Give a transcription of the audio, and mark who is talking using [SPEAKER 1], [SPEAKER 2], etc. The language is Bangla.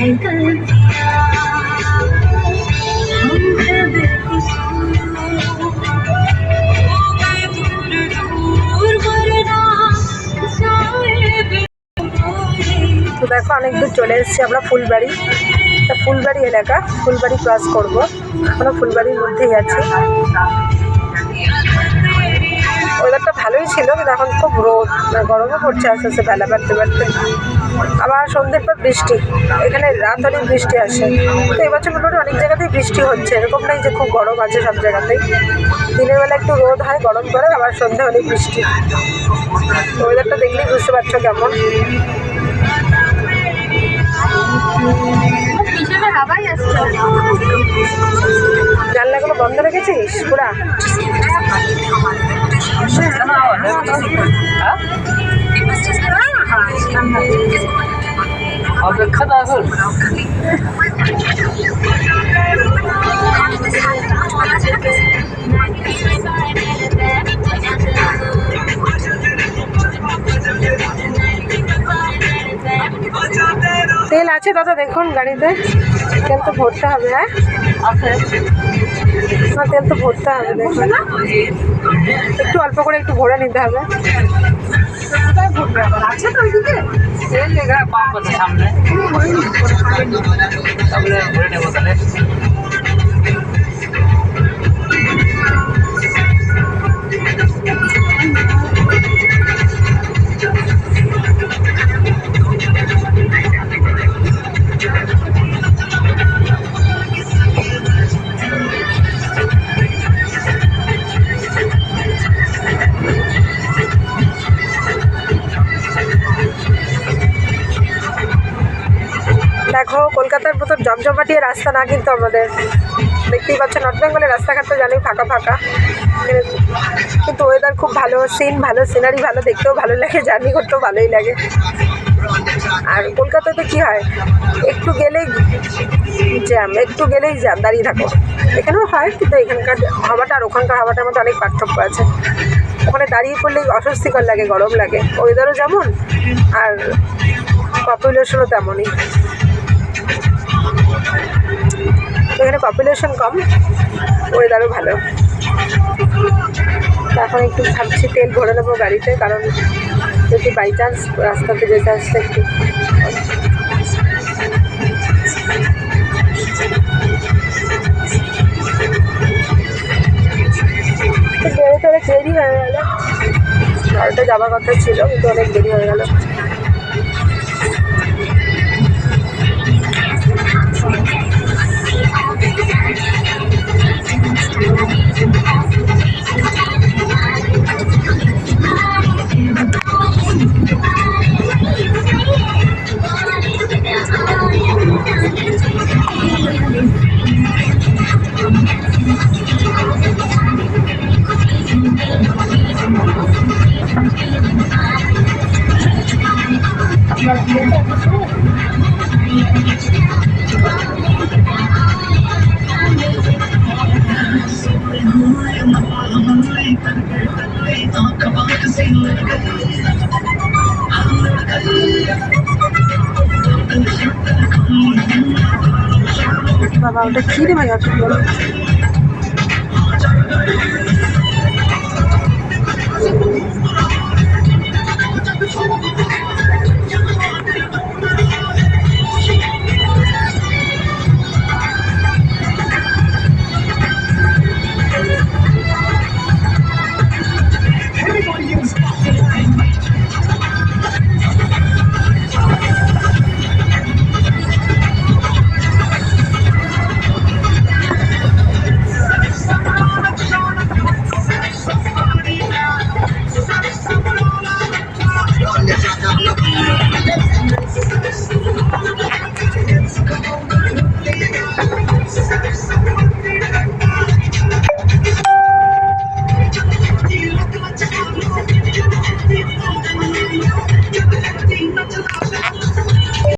[SPEAKER 1] है गलतियाँ हम है बेकसूर हो गए दूर दूर वरना जाए बेगोरे
[SPEAKER 2] তো দেখো অনেক দূর চলে এসেছি আমরা ফুলবাড়ি তা ফুলবাড়ি এলাকা ফুলবাড়ি ক্রস করব এখনো ফুলবাড়ির মধ্যেই আছি ছিল কিন্তু এখন খুব রোদ মানে গরমও পড়ছে আস্তে আস্তে, বেলা বাড়তে বাড়তে। আবার সন্ধ্যের পর বৃষ্টি, এখানে রাত অনেক বৃষ্টি আসে। তো এবছর মোটামুটি অনেক জায়গাতেই বৃষ্টি হচ্ছে, এরকম নেই যে খুব গরম আছে সব জায়গাতেই। দিনের বেলা একটু রোদ হয়, গরম করে আবার সন্ধ্যে অনেক বৃষ্টি। তো ওয়েদারটা দেখলেই বুঝতে পারছ কেমন।
[SPEAKER 1] হাওয়াই আসছে।
[SPEAKER 2] জানলাগুলো বন্ধ রেখেছিস? পুরা?
[SPEAKER 3] অপেক্ষা
[SPEAKER 2] তেল আছে দাদা দেখুন গাড়িতে। তেল তো ভরতে হবে হ্যাঁ তেল তো ভরতে হবে, দেখুন। একটু অল্প করে একটু ভরে নিতে হবে।
[SPEAKER 1] আছে তো ওইদিকে
[SPEAKER 3] আছে সামনে ভরে নেব তাহলে।
[SPEAKER 2] জমজমাটিয়ে রাস্তা না কিন্তু আমাদের। দেখতেই পাচ্ছ নর্থ বেঙ্গলের রাস্তাঘাট তো জানি ফাঁকা ফাঁকা। কিন্তু ওয়েদার খুব ভালো সিন ভালো সিনারি ভালো, দেখতেও ভালো লাগে জার্নি করতেও ভালোই লাগে। আর কলকাতাতে কি হয়, একটু গেলেই জ্যাম একটু গেলেই জ্যাম দাঁড়িয়ে থাকো। এখানেও হয়, কিন্তু এখানকার হাওয়াটা আর ওখানকার হাওয়াটার মধ্যে অনেক পার্থক্য আছে। ওখানে দাঁড়িয়ে পড়লেই অস্বস্তিকর লাগে, গরম লাগে। ওয়েদারও যেমন, আর পপুলেশনও তেমনই। এখানে পপুলেশন কম ওয়েদারও ভালো। এখন একটু ভাবছি তেল ভরে নেব গাড়িতে, কারণ যদি বাই চান্স রাস্তাতে যেতে আসতে একটু বেরোতে অনেক দেরি হয়ে গেল। বারোটা যাওয়ার কথা ছিল, কিন্তু অনেক দেরি হয়ে গেল। বাবা ওটা কী রে ভাই অত বড়